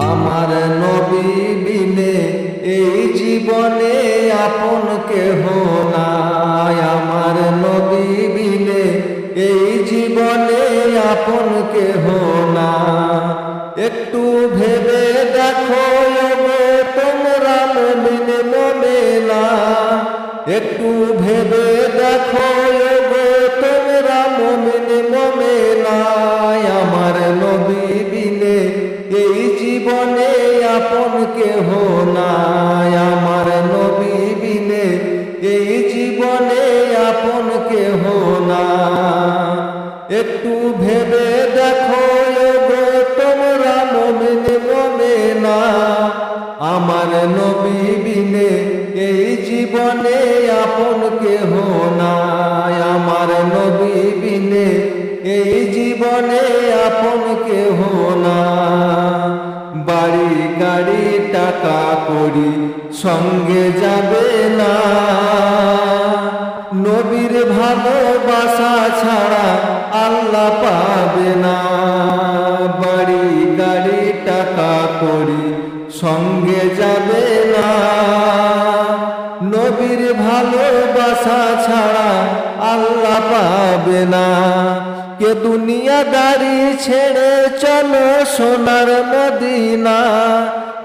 আমার নবী বিনে এই জীবনে আপন কেহ নাই। আমার নবী বিনে এই জীবনে আপন কেহ না একটু ভেবে দেখো তোমরা মমিন মমেনা একটু ভেবে দেখো তোমরা মমিন মমেনা ভেবে দেখো তোমরা মমিন, মমেনা। আমার নবী বিনে এই জীবনে আপন কেহ নাই। আমার নবী বিনে এই জীবনে আপন কেহ না বাড়ি, গাড়ি, টাকা করি সঙ্গে যাবে না। নবীর ভালোবাসা ছাড়া আল্লাহ পাবে না। বাড়ি গাড়ি টাকা করি, সঙ্গে যাবে না। নবীর ভালোবাসা ছাড়া আল্লাহ পাবে না। কে দুনিয়া দুনিয়াদারি ছেড়ে চলো সোনার মদিনা।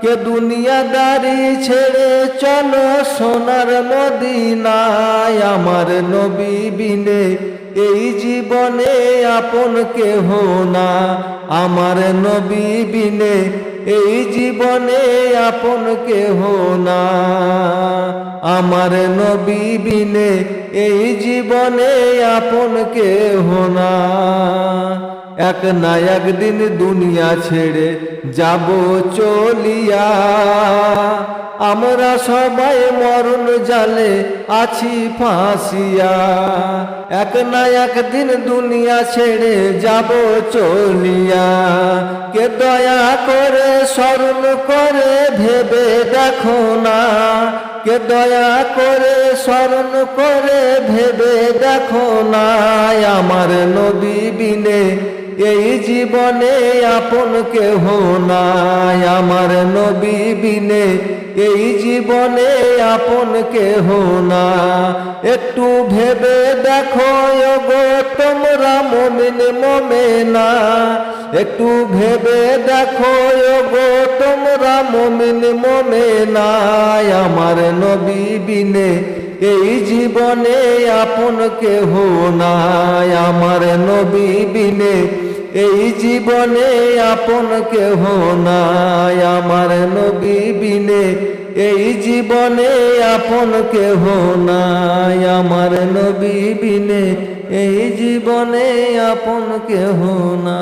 কে দুনিয়া দুনিয়াদারি ছেড়ে চলো সোনার মদিনায়। আমার নবী বিনে এই জীবনে আপন কেহ না। আমার নবী বিনে এই জীবনে আপন কেহ না। আমার নবী বিনে এই জীবনে আপন কেহ না। এক না একদিন দুনিয়া ছেড়ে যাব চলিয়া। আমরা সবাই মরণ জালে আছি ফাঁসিয়া। এক না একদিন দুনিয়া ছেড়ে যাব চলিয়া। কে দয়া করে স্মরণ করে ভেবে দেখো না। কে দয়া করে স্মরণ করে ভেবে দেখো না। আমার নবী বিনে এই জীবনে আপন কেহ নাই, আমার নবী বিনে। এই জীবনে আপন কেহ না। একটু ভেবে দেখো গো তোমরা মমিন, মমেনা। একটু ভেবে দেখো গো তোমরা মমিন, মমেনা। আমার নবী বিনে। এই জীবনে আপন কেহ নাই, আমার নবী বিনে। এই জীবনে আপন কেহ নাই, আমার নবী বিনে। এই জীবনে আপন কেহ নাই, আমার নবী বিনে। এই জীবনে আপন কেহ না